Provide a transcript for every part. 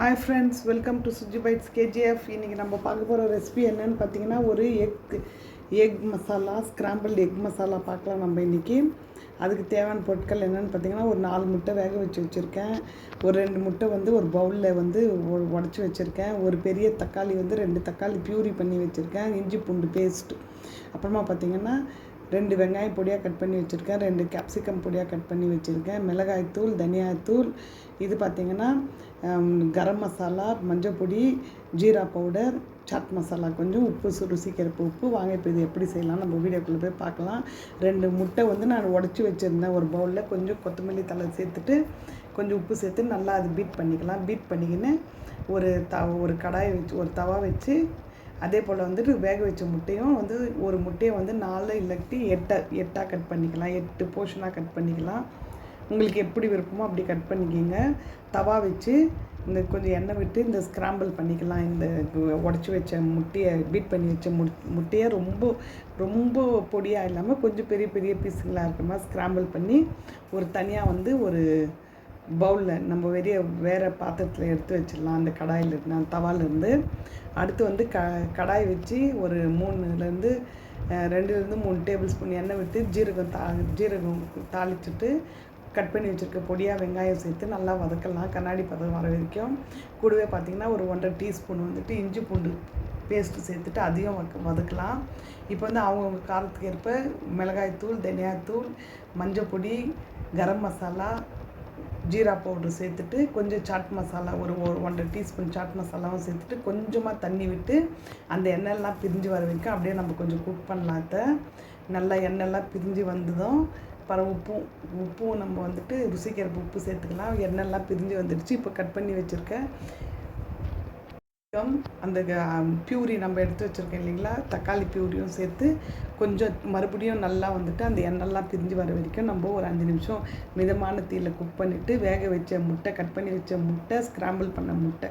Hi friends welcome to Suji bites KGF இன்றைக்கி நம்ம பார்க்க போகிற ரெசிபி என்னன்னு பார்த்தீங்கன்னா ஒரு egg egg masala scramble egg masala பார்க்கலாம் நம்ம இன்றைக்கி அதுக்கு தேவையான பொருட்கள் என்னென்னு பார்த்தீங்கன்னா ஒரு நாலு முட்டை வேக வச்சு வச்சுருக்கேன். ஒரு ரெண்டு முட்டை வந்து ஒரு பவுலில் வந்து உடச்சி வச்சுருக்கேன். ஒரு பெரிய தக்காளி வந்து ரெண்டு தக்காளி ப்யூரி பண்ணி வச்சுருக்கேன். இஞ்சி பூண்டு பேஸ்ட்டு அப்புறமா பார்த்தீங்கன்னா ரெண்டு வெங்காயம் பொடியாக கட் பண்ணி வச்சுருக்கேன். ரெண்டு கேப்சிகம் பொடியாக கட் பண்ணி வச்சுருக்கேன். மிளகாய்த்தூள் தனியாத்தூள் இது பார்த்திங்கன்னா கரம் மசாலா மஞ்சள் பொடி ஜீரா பவுடர் சாட் மசாலா. கொஞ்சம் உப்பு ருசிக்கிறப்ப உப்பு. வாங்க இப்போ இது எப்படி செய்யலாம் நம்ம வீடியோக்குள்ளே போய் பார்க்கலாம். ரெண்டு முட்டை வந்து நான் உடச்சி வச்சுருந்தேன் ஒரு பவுலில் கொஞ்சம் கொத்தமல்லி தலை சேர்த்துட்டு கொஞ்சம் உப்பு சேர்த்து நல்லா அது பீட் பண்ணிக்கலாம். பீட் பண்ணிக்கின்னு ஒரு த ஒரு கடாயை வச்சு ஒரு தவா வச்சு அதே போல் வந்துட்டு வேக வச்ச முட்டையும் வந்து ஒரு முட்டையை வந்து நாலு இல்லாட்டி எட்டை எட்டாக கட் பண்ணிக்கலாம். எட்டு போர்ஷனாக கட் பண்ணிக்கலாம். உங்களுக்கு எப்படி விருப்பமோ அப்படி கட் பண்ணிக்கிங்க. தவா வச்சு இந்த கொஞ்சம் எண்ணெய் விட்டு இந்த ஸ்க்ராம்பிள் பண்ணிக்கலாம். இந்த உடச்சி வச்ச முட்டையை பீட் பண்ணி வச்ச மு முட்டையை ரொம்ப ரொம்ப பொடியாக இல்லாமல் கொஞ்சம் பெரிய பெரிய பீஸுங்களாக இருக்கிற மாதிரி ஸ்க்ராம்பிள் பண்ணி ஒரு தனியாக வந்து ஒரு பவுலில் நம்ம வெளிய வேறு பாத்திரத்தில் எடுத்து வச்சிடலாம். அந்த கடாயில் அந்த தவாலேருந்து அடுத்து வந்து க கடாய் வச்சு ஒரு மூணுலேருந்து ரெண்டுலேருந்து மூணு டேபிள் ஸ்பூன் எண்ணெய் விட்டு ஜீரகம் தா ஜீரகம் தாளிச்சுட்டு கட் பண்ணி வச்சுருக்க பொடியாக வெங்காயம் சேர்த்து நல்லா வதக்கலாம். கண்ணாடி பதம் வர வரைக்கும். கூடவே பார்த்திங்கன்னா ஒரு ஒன்றரை டீஸ்பூன் வந்துட்டு இஞ்சி பூண்டு பேஸ்ட்டு சேர்த்துட்டு அதையும் வதக்கலாம். இப்போ வந்து அவங்கவுங்க காரத்துக்கு ஏற்ப மிளகாய்த்தூள் தனியாத்தூள் மஞ்சள் பொடி கரம் மசாலா ஜீரா பவுடர் சேர்த்துட்டு கொஞ்சம் சாட் மசாலா ஒரு ஒன்றரை டீஸ்பூன் சாட் மசாலாவும் சேர்த்துட்டு கொஞ்சமாக தண்ணி விட்டு அந்த எண்ணெய்லாம் பிரிஞ்சு வர வரைக்கும் அப்படியே நம்ம கொஞ்சம் குக் பண்ணலாத்த நல்லா எண்ணெய்லாம் பிரிஞ்சு வந்ததும் பர உப்பும் உப்பும் நம்ம வந்துட்டு ருசிக்கிற உப்பு சேர்த்துக்கலாம். எண்ணெய்லாம் பிரிஞ்சு வந்துடுச்சு. இப்போ கட் பண்ணி வச்சுருக்கேன் அந்த பியூரி நம்ம எடுத்து வச்சுருக்கோம் இல்லைங்களா? தக்காளி பியூரியும் சேர்த்து கொஞ்சம் மறுபடியும் நல்லா வந்துட்டு அந்த எண்ணெய்லாம் பிரிஞ்சு வர வரைக்கும் நம்ம ஒரு அஞ்சு நிமிஷம் மிதமான தீயில் குக் பண்ணிவிட்டு வேக வச்ச முட்டை கட் பண்ணி வச்ச முட்டை ஸ்க்ராம்பிள் பண்ண முட்டை.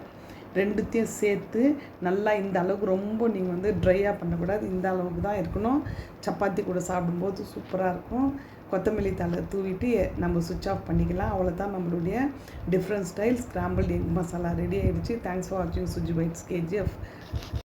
ரெண்டுத்தையும் சேர்த்து நல்லா இந்த அளவுக்கு ரொம்ப நீங்கள் வந்து ட்ரையாக பண்ணக்கூடாது. இந்த அளவுக்கு தான் இருக்கணும். சப்பாத்தி கூட சாப்பிடும்போது சூப்பராக இருக்கும். கொத்தமல்லி தலை தூவிட்டு நம்ம சுவிட்ச் ஆஃப் பண்ணிக்கலாம். அவ்வளோதான் நம்மளுடைய different style scramble egg masala ready ஆகிடுச்சு தேங்க்ஸ் ஃபார் வாட்சிங் சுஜி பைட்ஸ் கேஜிஎஃப்